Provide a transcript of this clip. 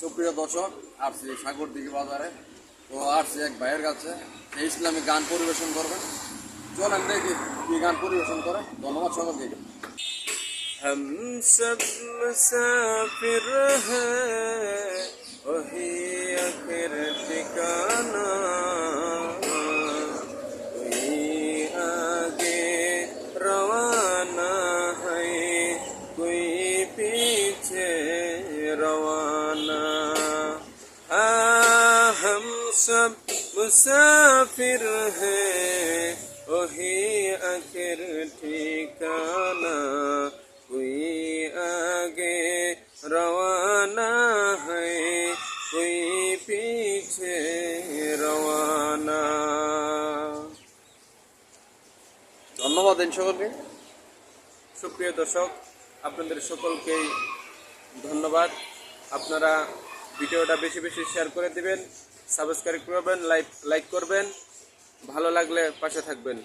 সুপ্রিয় দর্শক আসছি সাগরদিঘি বাজারে তো আসছি এক ভাইয়ের কাছে সে ইসলামিক গান পরিবেশন করবে চলেন দেখি কি গান পরিবেশন করে। ধন্যবাদ সকলকে। হম সব মুসাফির আখির ঠিকানা। রওয়ানা হই কই পিছে সব মুসাফির হে ওহি আখির ঠিকানা কুই আগে রওয়ানা হে কুই পিছে রওয়ানা ধন্যবাদ সকলকে। সুপ্রিয় দর্শক, আপনাদের সকলকেই ধন্যবাদ। আপনারা ভিডিওটা বেশি বেশি শেয়ার করে দিবেন সাবস্ক্রাইব করবেন লাইক লাইক করবেন। ভালো লাগলে পাশে থাকবেন।